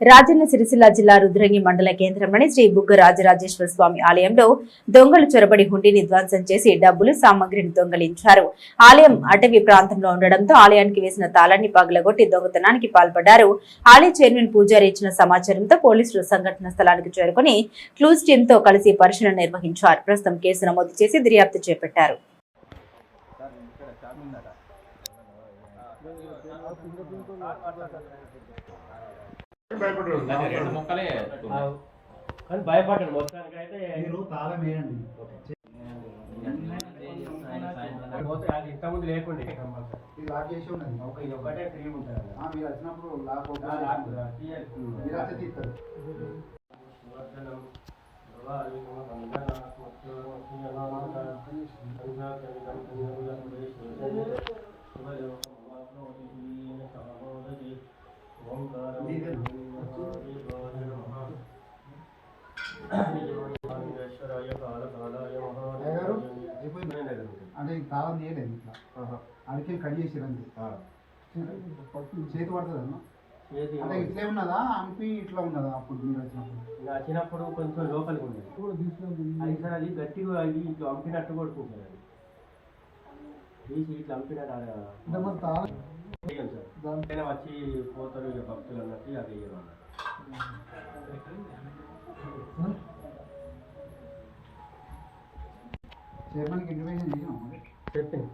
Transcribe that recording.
రాజన్న సిరిసిల్ల జిల్లా రుద్రంగి మండల కేంద్రంలోని శ్రీ బుగ్గ రాజరాజేశ్వర స్వామి ఆలయంలో దొంగలు చొరబడి హుండీని ధ్వంసం చేసి డబ్బులు సామగ్రిని దొంగలించారు. ఆలయం అటవీ ప్రాంతంలో ఉండడంతో ఆలయానికి వేసిన తాళాన్ని పగలగొట్టి దొంగతనానికి పాల్పడ్డారు. ఆలయ చైర్మన్ పూజారి ఇచ్చిన సమాచారంతో పోలీసులు సంఘటన స్థలానికి చేరుకుని క్లూజ్ టీమ్తో కలిసి పరిశీలన నిర్వహించారు. ప్రస్తుతం కేసు నమోదు చేసి దర్యాప్తు చేపట్టారు. కానీ భయపడ్డాడు మొత్తానికి అయితే మీరు తాళం వేయండి. ఇంతకుముందు లేకుండే. ఇది లాక్ చేసి ఉన్నది ఒక ఇది ఒకటే ఫ్రీ ఉంటుంది. ఆ, మీరు వచ్చినప్పుడు లాక్. మీరు వస్తే తీస్తారు. అంటే తాళం తీయలేదు ఇట్లా. అడికి కట్ చేసి రండి చేతి పడుతుంది అన్న అంటే ఇట్లే ఉన్నదా? అంపి ఇట్లా ఉన్నదా అప్పుడు మీరు వచ్చినప్పుడు? నచ్చినప్పుడు కొంచెం లోపలికి ఉండేది అది సార్ అది గట్టిగా అది ఇట్లా అంపినట్టు కొడుకుంటుంది అది. తీసి ఇట్లా అంపినట్టు సార్. దాంట్లో వచ్చి పోతారు ఇక భక్తులు అన్నట్టు అది వేయమన్నారు చైర్మన్కి ఇంటిమేషన్ చెప్పింది